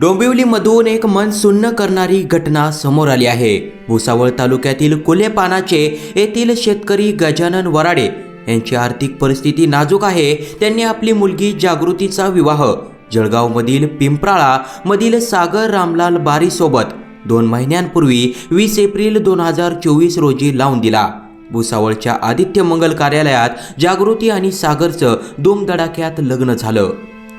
डोंबिवलीमधून एक मन सुन्न करणारी घटना समोर आली आहे. भुसावळ तालुक्यातील कुलेपानाचे येथील शेतकरी गजानन वराडे यांची आर्थिक परिस्थिती नाजूक आहे. त्यांनी आपली मुलगी जागृतीचा विवाह जळगावमधील पिंपराळा मधील सागर रामलाल बारीसोबत दोन महिन्यांपूर्वी वीस एप्रिल दोन हजार चोवीस रोजी लावून दिला. भुसावळच्या आदित्य मंगल कार्यालयात जागृती आणि सागरचं धूमधडाक्यात लग्न झालं.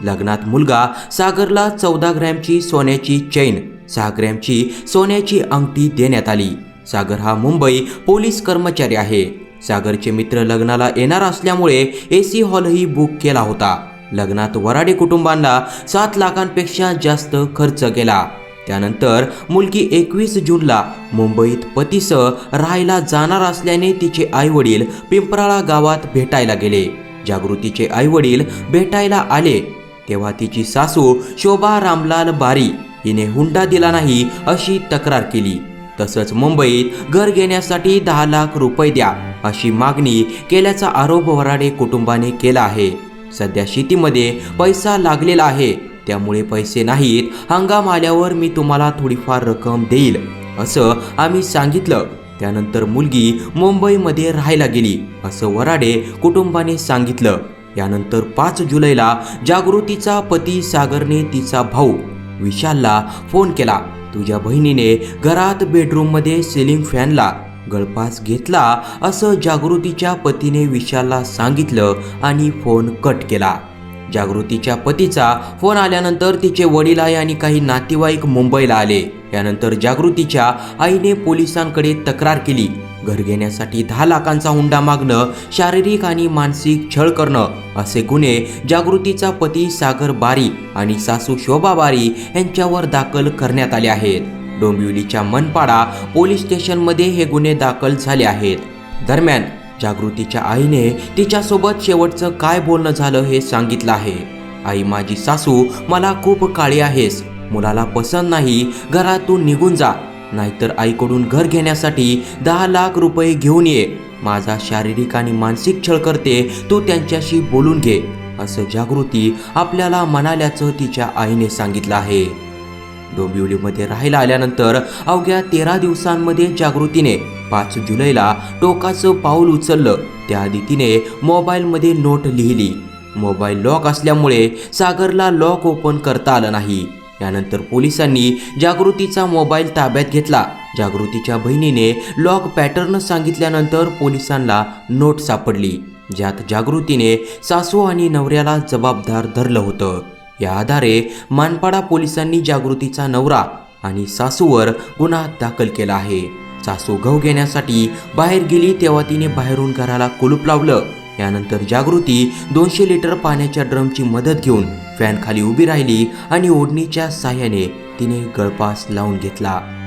लग्नात मुलगा सागरला चौदा ग्रॅमची सोन्याची चैन सहा ग्रॅमची सोन्याची अंगठी देण्यात आली. सागर हा मुंबई पोलीस कर्मचारी आहे. सागरचे मित्र लग्नाला येणार असल्यामुळे ए सी हॉलही बुक केला होता. लग्नात वराडे कुटुंबांना सात लाखांपेक्षा जास्त खर्च केला. त्यानंतर मुलगी एकवीस जूनला मुंबईत पतीसह राहायला जाणार असल्याने तिचे आई वडील पिंपराळा गावात भेटायला गेले. जागृतीचे आई वडील भेटायला आले. तेव्हा तिची सासू शोभा रामलाल बारी हिने हुंडा दिला नाही अशी तक्रार केली. तसंच मुंबईत घर घेण्यासाठी दहा लाख रुपये द्या अशी मागणी केल्याचा आरोप वराडे कुटुंबाने केला आहे. सध्या शेतीमध्ये पैसा लागलेला आहे. त्यामुळे पैसे नाहीत हंगाम आल्यावर मी तुम्हाला थोडीफार रक्कम देईल असं आम्ही सांगितलं. त्यानंतर मुलगी मुंबईमध्ये राहायला गेली असं वराडे कुटुंबाने सांगितलं. यानंतर पाच जुलैला जागृतीचा पती सागरने तिचा भाऊ विशालला फोन केला. तुझ्या बहिणीने घरात बेडरूममध्ये सिलिंग फॅनला गळपास घेतला असं जागृतीच्या पतीने विशालला सांगितलं आणि फोन कट केला. जागृतीच्या पतीचा फोन आल्यानंतर तिचे वडील आई आणि काही नातेवाईक मुंबईला आले. यानंतर जागृतीच्या आईने पोलिसांकडे तक्रार केली. घर घेण्यासाठी दहा लाखांचा हुंडा मागणं शारीरिक आणि मानसिक छळ करणं असे गुन्हे जागृतीचा पती सागर बारी आणि सासू शोभा बारी यांच्यावर दाखल करण्यात आले आहेत. डोंबिवलीच्या मनपाडा पोलीस स्टेशनमध्ये हे गुन्हे दाखल झाले आहेत. दरम्यान जागृतीच्या आईने तिच्यासोबत शेवटचं काय बोलणं झालं हे सांगितलं आहे. आई माझी सासू मला खूप काळी आहेस. मुलाला पसंत नाही. घरातून निघून जा. नाहीतर आईकडून घर घेण्यासाठी दहा लाख रुपये घेऊन ये. माझा शारीरिक आणि मानसिक छळ करते तू त्यांच्याशी बोलून घे असं जागृती आपल्याला म्हणाल्याचं तिच्या आईने सांगितलं आहे. डोंबिवलीमध्ये राहायला आल्यानंतर अवघ्या तेरा दिवसांमध्ये जागृतीने पाच जुलैला टोकाचं पाऊल उचललं. त्याआधी तिने मोबाईलमध्ये नोट लिहिली. मोबाईल लॉक असल्यामुळे सागरला लॉक ओपन करता आलं नाही. यानंतर पोलिसांनी जागृतीचा मोबाईल ताब्यात घेतला. जागृतीच्या बहिणीने लॉक पॅटर्न सांगितल्यानंतर पोलिसांना नोट सापडली ज्यात जागृतीने सासू आणि नवऱ्याला जबाबदार धरलं होतं. या आधारे मानपाडा पोलिसांनी जागृतीचा नवरा आणि सासूवर गुन्हा दाखल केला आहे. सासू गहू घेण्यासाठी बाहेर गेली तेव्हा तिने बाहेरून घराला कुलूप लावलं. यानंतर जागृती दोनशे लिटर पाण्याच्या ड्रमची मदत घेऊन फॅनखाली उभी राहिली आणि ओढणीच्या साह्याने तिने गळपास लावून घेतला.